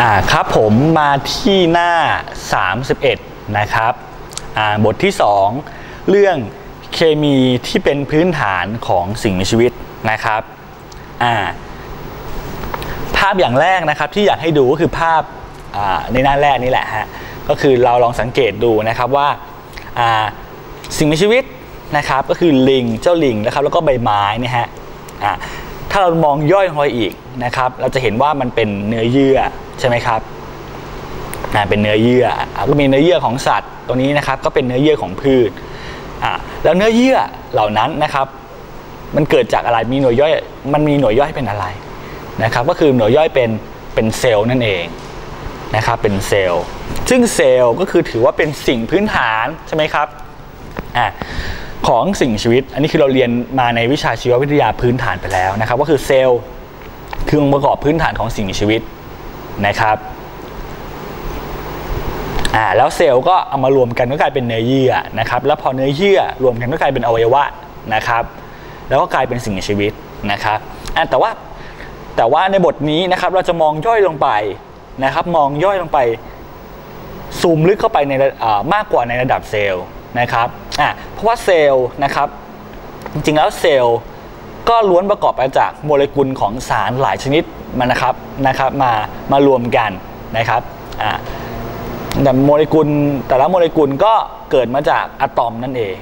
อ่าครับผมมาที่หน้า 31 นะครับอ่าบทที่ 2 เรื่องเคมีที่เป็นพื้นฐานของสิ่งมีชีวิตนะครับอ่าภาพอย่างแรกนะครับที่อยากให้ดูก็คือภาพาในหน้าแรกนี่แหละฮะก็คือเราลองสังเกตดูนะครับว่าาสิ่งมีชีวิตนะครับก็คือลิงเจ้าลิงนะครับแล้วก็ใบไม้นี่ฮะ ถ้าเรามองย่อยลงไปอีกนะครับ เราจะเห็นว่ามันเป็นเนื้อเยื่อใช่ไหมครับเป็นเนื้อเยื่อก็มีเนื้อเยื่อของสัตว์ตัวนี้นะครับ ก็เป็นเนื้อเยื่อของพืชแล้วเนื้อเยื่อเหล่านั้นนะครับ มันเกิดจากอะไรมีหน่วยย่อยมันมีหน่วยย่อยเป็นอะไรนะครับ ก็คือหน่วยย่อยเป็นเป็นเซลล์นั่นเองนะครับเป็นเซลล์ ซึ่งเซลล์ก็คือถือว่าเป็นสิ่งพื้นฐานใช่ไหมครับอ่า ของสิ่งชีวิต อันนี้คือเราเรียนมาในวิชาชีววิทยาพื้นฐานไปแล้วนะครับ ก็คือเซลล์คือองค์ประกอบพื้นฐานของสิ่งมีชีวิตนะครับอ่าแล้วเซลล์ก็เอามารวมกันก็กลายเป็นเนื้อเยื่อนะครับ แล้วพอเนื้อเยื่อรวมกันก็กลายเป็นอวัยวะนะครับ แล้วก็กลายเป็นสิ่งมีชีวิตนะครับอ่าแต่ว่าแต่ว่าในบทนี้นะครับเราจะมองย่อยลงไปนะครับ มองย่อยลงไปซูมลึกเข้าไปในอ่ามากกว่าในระดับเซลล์นะครับอ่า เพราะว่าเซลล์นะครับจริงๆแล้วเซลล์ก็ล้วนประกอบมาจากโมเลกุลของสารหลายชนิดมานะครับนะครับมามารวมกันนะครับอ่าแต่โมเลกุลแต่ละโมเลกุลก็เกิดมาจากอะตอมนั่นเอง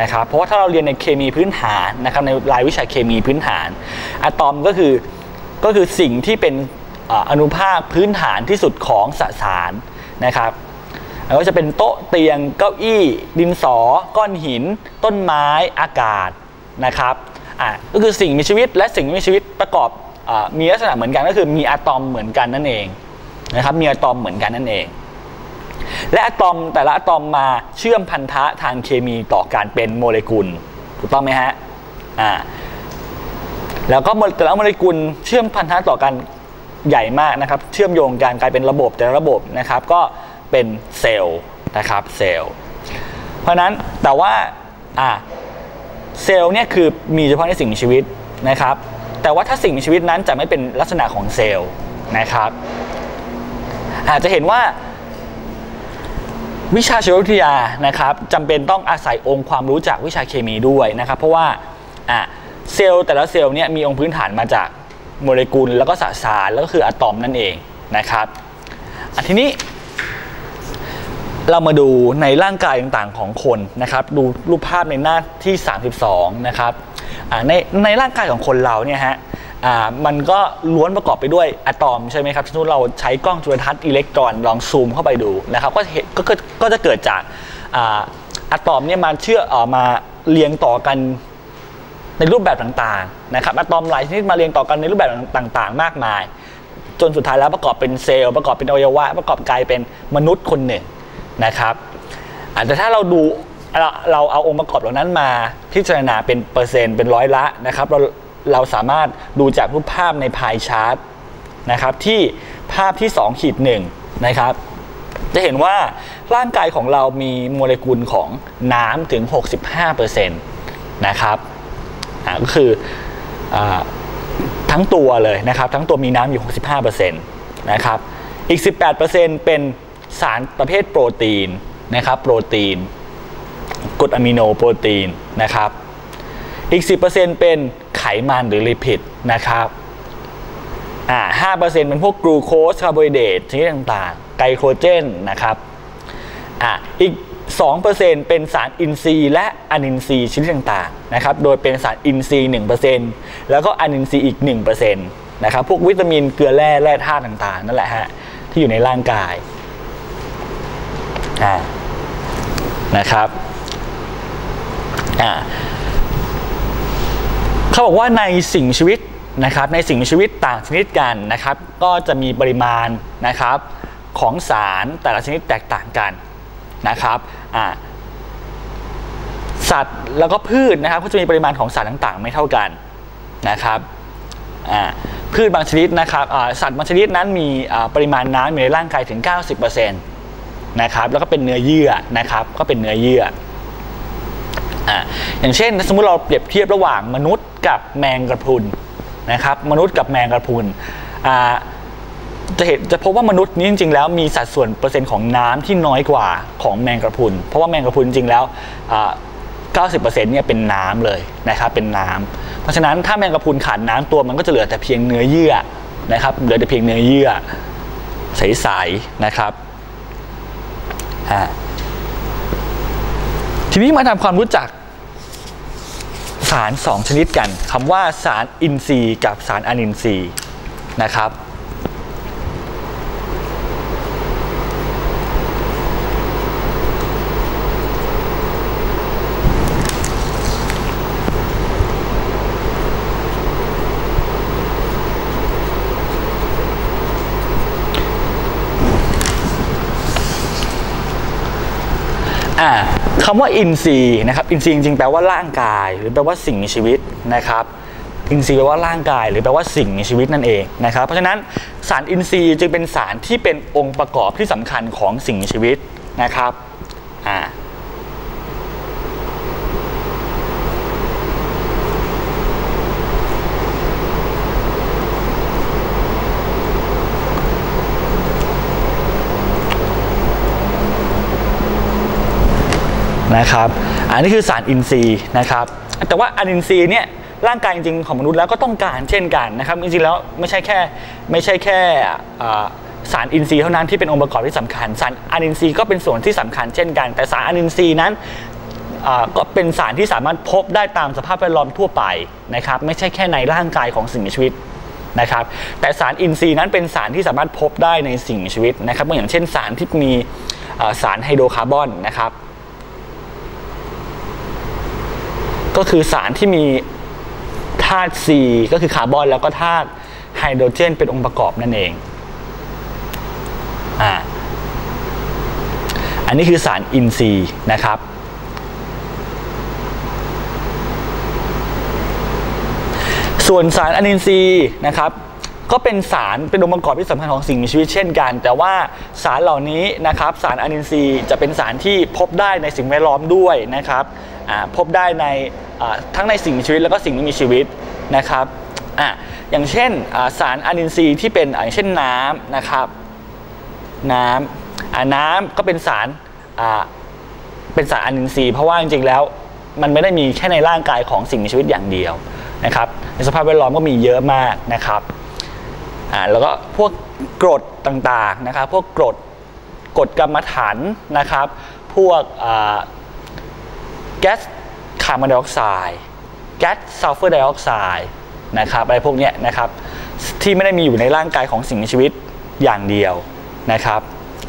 นะครับเพราะว่าถ้าเราเรียนในเคมีพื้นฐานนะครับในรายวิชาเคมีพื้นฐานอะตอมก็คือก็คือสิ่งที่เป็นอ่าอนุภาคพื้นฐานที่สุดของสสารนะครับ แล้วก็จะเป็นโต๊ะเตียงเก้าอี้ ดินสอ ก้อนหิน ต้นไม้อากาศนะครับอ่าก็คือสิ่งมีชีวิตและสิ่งไม่มีชีวิตประกอบอมีลักษณะเหมือนกันก็คือมีอะตอมเหมือนกันนั่นเองนะครับมีอะตอมเหมือนกันนั่นเอง และอะตอมแต่ละอะตอมมาเชื่อมพันธะทางเคมีต่อการเป็นโมเลกุลถูกต้องไหมฮะอ่าแล้วก็แต่ละโมเลกุลเชื่อมพันธะต่อกันใหญ่มากนะครับ เชื่อมโยงกันกลายเป็นระบบแต่ละระบบนะครับ ก็ เป็นเซลล์นะครับเซลล์เพราะนั้นแต่ว่าอ่าเซลล์เนี่ยคือมีเฉพาะในสิ่งมีชีวิตนะครับ แต่ว่าถ้าสิ่งมีชีวิตนั้นจะไม่เป็นลักษณะของเซลล์นะครับ อาจจะเห็นว่า วิชาชีววิทยานะครับจำเป็นต้องอาศัยองค์ความรู้จากวิชาเคมีด้วยนะครับ เพราะว่าอะเซลล์แต่ละเซลล์เนี่ยมีองค์พื้นฐานมาจากโมเลกุลแล้วก็สสารแล้วก็คืออะตอมนั่นเองนะครับทีนี้ เรามาดูในร่างกายต่างๆของคนนะครับ ดูรูปภาพในหน้าที่ 32 นะครับในในร่างกายของคนเราเนี่ยฮะมันก็ล้วนประกอบไปด้วยอะตอมใช่ไหมครับสมมติเราใช้กล้องจุลทรรศน์อิเล็กตรอนลองซูมเข้าไปดูนะครับก็เห็นก็ก็ก็จะเกิดจากอ่าอะตอมเนี่ยมาเชื่อเออมาเรียงต่อกันในรูปแบบต่างๆนะครับอะตอมหลายชนิดมาเรียงต่อกันในรูปแบบต่างๆ มากมาย จนสุดท้ายแล้วประกอบเป็นเซลล์ประกอบเป็นอวัยวะประกอบกลายเป็นมนุษย์คนหนึ่ง นะครับอาแต่ถ้าเราดูเราเราเอาองค์ประกอบเหล่านั้นมาพิจารณาเป็นเปอร์เซ็นต์เป็นร้อยละนะครับเราเราสามารถดูจากรูปภาพในพายชาร์ตนะครับที่ภาพที่2ขีดหนึ่งนะครับ จะเห็นว่าร่างกายของเรามีโมเลกุลของน้ำถึง 65%นะครับก็คืออทั้งตัวเลยนะครับ ทั้งตัวมีน้ำอยู่ 65%นะครับ อีก 18%เป็น สารประเภทโปรตีนนะครับโปรตีนกรดอะมิโนโปรตีนนะครับอีก 10%เป็นไขมันหรือลิปิดนะครับอ่า5%เป็นพวกกลูโคสคาร์โบไฮเดรตชนิดต่างๆ ไกลโคเจนนะครับอ่าอีก 2%เป็นสารอินทรีย์และอะนินทรีย์ชนิดต่างๆนะครับโดยเป็นสารอินทรีย์1%แล้วก็อะนินทรีย์อีก 1%นะครับพวกวิตามินเกลือแร่แร่ธาตุต่างๆ นั่นแหละฮะที่อยู่ในร่างกาย อ่านะครับอ่าเขาบอกว่าในสิ่งชีวิตนะครับในสิ่งชีวิตต่างชนิดกันนะครับ ก็จะมีปริมาณนะครับของสารแต่ละชนิดแตกต่างกันนะครับอ่าสัตว์แล้วก็พืชนะครับก็จะมีปริมาณของสารต่างๆ ไม่เท่ากันนะครับพืชบางชนิดนะครับสัตว์บางชนิดนั้นมีปริมาณน้ำอยู่ในร่างกายถึง 90%น นะครับแล้วก็เป็นเนื้อเยื่อนะครับก็เป็นเนื้อเยื่ออ่าอย่างเช่น สมมุติเราเปรียบเทียบระหว่างมนุษย์กับแมงกระพรุนนะครับมนุษย์กับแมงกระพรุนอ่าจะเห็นจะพบว่ามนุษย์นี้จริงๆ แล้วมีสัดส่วนเปอร์เซ็นต์ของน้ำที่น้อยกว่าของแมงกระพรุนเพราะว่าแมงกระพรุนจริงๆแล้วอ่า90%เนี่ยเป็นน้ำเลยนะครับเป็นน้ำเพราะฉะนั้นถ้าแมงกระพรุนขาดน้ำตัวมันก็จะเหลือแต่เพียงเนื้อเยื่อนะครับเหลือแต่เพียงเนื้อเยื่อใสๆนะครับ ทีนี้มาทำความรู้จักสารสองชนิดกันคำว่าสารอินทรีย์กับสารอนินทรีย์นะครับ อ่าคำว่าอินทรีย์นะครับอินทรีย์จริงๆแปลว่าร่างกาย หรือแปลว่าสิ่งมีชีวิตนะครับอินทรีย์แปลว่าร่างกาย หรือแปลว่าสิ่งมีชีวิตนั่นเองนะครับ เพราะฉะนั้นสารอินทรีย์จึงเป็นสารที่เป็นองค์ประกอบที่สำคัญของสิ่งมีชีวิตนะครับอ่า นะครับ อันนี้คือสารอินทรีย์นะครับ แต่ว่าอนินทรีย์เนี่ยร่างกายจริงๆของมนุษย์แล้วก็ต้องการเช่นกันนะครับจริงๆแล้วไม่ใช่แค่ไม่ใช่แค่สารอินทรีย์เท่านั้นที่เป็นองค์ประกอบที่สำคัญ สารอนินทรีย์ก็เป็นส่วนที่สำคัญเช่นกัน แต่สารอนินทรีย์นั้นก็เป็นสารที่สามารถพบได้ตามสภาพแวดล้อมทั่วไปนะครับไม่ใช่แค่ในร่างกายของสิ่งมีชีวิตนะครับแต่สารอินทรีย์นั้นเป็นสารที่สามารถพบได้ในสิ่งมีชีวิตนะครับอย่างเช่นสารที่มีสารไฮโดรคาร์บอนนะครับ ก็คือสารที่มีธาตุ C ก็คือคาร์บอนแล้วก็ธาตุไฮโดรเจน เป็นองค์ประกอบนั่นเองอ่าอันนี้คือสารอินทรีย์นะครับ ส่วนสารอนินทรีย์นะครับ ก็เป็นสารเป็นองค์ประกอบที่สำคัญของสิ่งมีชีวิตเช่นกัน แต่ว่าสารเหล่านี้นะครับ สารอนินทรีย์จะเป็นสารที่พบได้ในสิ่งแวดล้อมด้วยนะครับ พบได้ในทั้งในสิ่งมีชีวิตแล้วก็สิ่งไม่มีชีวิตนะครับอะอย่างเช่นสารอนินทรีย์ที่เป็นอย่างเช่นน้ำนะครับน้ำน้ำก็เป็นสารเป็นสารอนินทรีย์เพราะว่าจริงๆแล้วมันไม่ได้มีแค่ในร่างกายของสิ่งมีชีวิตอย่างเดียวนะครับในสภาพแวดล้อมก็มีเยอะมากนะครับอ่าแล้วก็พวกกรดต่างๆนะครับพวกกรดกรดกรรมฐานนะครับ พวกอ่าแก๊สคาร์บอนไดออกไซด์แก๊สซัลเฟอร์ไดออกไซด์นะครับอะไรพวกนี้นะครับที่ไม่ได้มีอยู่ในร่างกายของสิ่งมีชีวิตอย่างเดียวนะครับ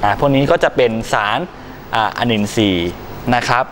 อ่าพวกนี้ก็จะเป็นสารอะนินทรีย์นะครับ